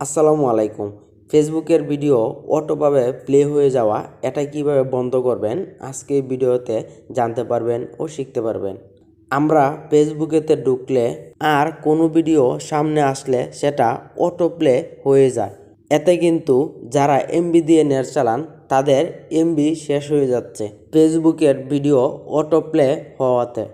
আসসালামু আলাইকুম। ফেসবুকের ভিডিও অটোভাবে প্লে হয়ে যাওয়া, এটা কীভাবে বন্ধ করবেন? আজকে ভিডিওতে জানতে পারবেন ও শিখতে পারবেন। আমরা ফেসবুকেতে ঢুকলে আর কোনো ভিডিও সামনে আসলে সেটা অটো প্লে হয়ে যায়। এতে কিন্তু যারা এমবি দিয়ে নেট চালান, তাদের এমবি শেষ হয়ে যাচ্ছে। ফেসবুকের ভিডিও অটো প্লে হওয়াতে।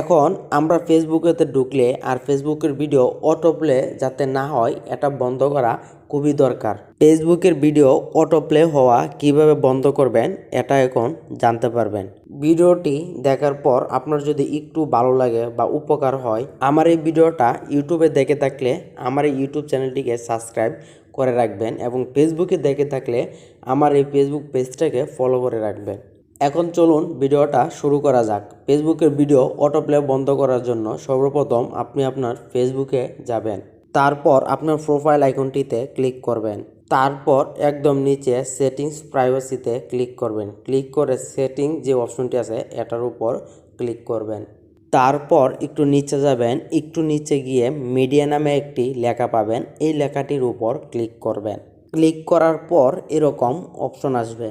এখন আমরা ফেসবুকেতে ঢুকলে আর ফেসবুকের ভিডিও অটো প্লে যাতে না হয়, এটা বন্ধ করা খুবই দরকার। ফেসবুকের ভিডিও অটো প্লে হওয়া কীভাবে বন্ধ করবেন, এটা এখন জানতে পারবেন। ভিডিওটি দেখার পর আপনার যদি একটু ভালো লাগে বা উপকার হয়, আমার এই ভিডিওটা ইউটিউবে দেখে থাকলে আমার এই ইউটিউব চ্যানেলটিকে সাবস্ক্রাইব করে রাখবেন এবং ফেসবুকে দেখে থাকলে আমার এই ফেসবুক পেজটাকে ফলো করে রাখবেন। এখন চলুন ভিডিওটা শুরু করা যাক। ফেসবুকের ভিডিও অটোপ্লে বন্ধ করার জন্য সর্বপ্রথম আপনি আপনার ফেসবুকে যাবেন। তারপর আপনার প্রোফাইল আইকনটিতে ক্লিক করবেন। তারপর একদম নিচে সেটিংস প্রাইভেসিতে ক্লিক করবেন। ক্লিক করে সেটিং যে অপশনটি আছে, এটার উপর ক্লিক করবেন। তারপর একটু নিচে যাবেন। একটু নিচে গিয়ে মিডিয়া নামে একটি লেখা পাবেন। এই লেখাটির উপর ক্লিক করবেন। ক্লিক করার পর এরকম অপশন আসবে।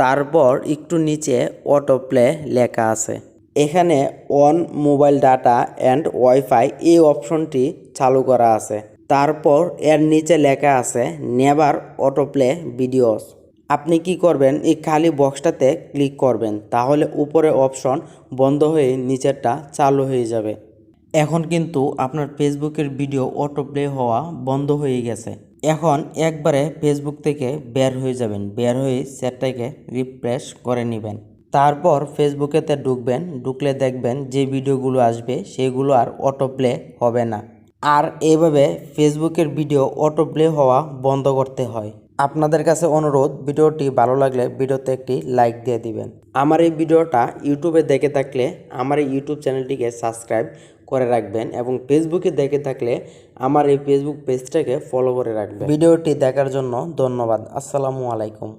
তারপর একটু নিচে অটো প্লে লেখা আছে। এখানে on mobile data and wifi এই অপশনটি চালু করা আছে। তারপর এর নিচে লেখা আছে, নেভার অটো প্লে ভিডিওস। আপনি কি করবেন? এই খালি বক্সটাতে ক্লিক করবেন, তাহলে উপরে অপশন বন্ধ হয়ে নিচেরটা চালু হয়ে যাবে। এখন কিন্তু আপনার ফেসবুকের ভিডিও অটো প্লে হওয়া বন্ধ হয়ে গেছে। এখন একবারে ফেসবুক থেকে বের হয়ে যাবেন। বের হয়ে সেটটাকে রিফ্রেশ করে নেবেন। তারপর ফেসবুকেতে ঢুকবেন। ঢুকলে দেখবেন যে ভিডিওগুলো আসবে, সেগুলো আর অটো প্লে হবে না। আর এইভাবে ফেসবুকের ভিডিও অটো প্লে হওয়া বন্ধ করতে হয়। আপনাদের কাছে অনুরোধ, ভিডিওটি ভালো লাগলে ভিডিওতে একটি লাইক দিয়ে দিবেন। আমার এই ভিডিওটা ইউটিউবে দেখে থাকলে আমার এই ইউটিউব চ্যানেলটিকে সাবস্ক্রাইব করে রাখবেন এবং ফেসবুকে দেখে থাকলে আমার এই ফেসবুক পেজটাকে ফলো করে রাখবেন। ভিডিওটি দেখার জন্য ধন্যবাদ। আসসালামু আলাইকুম।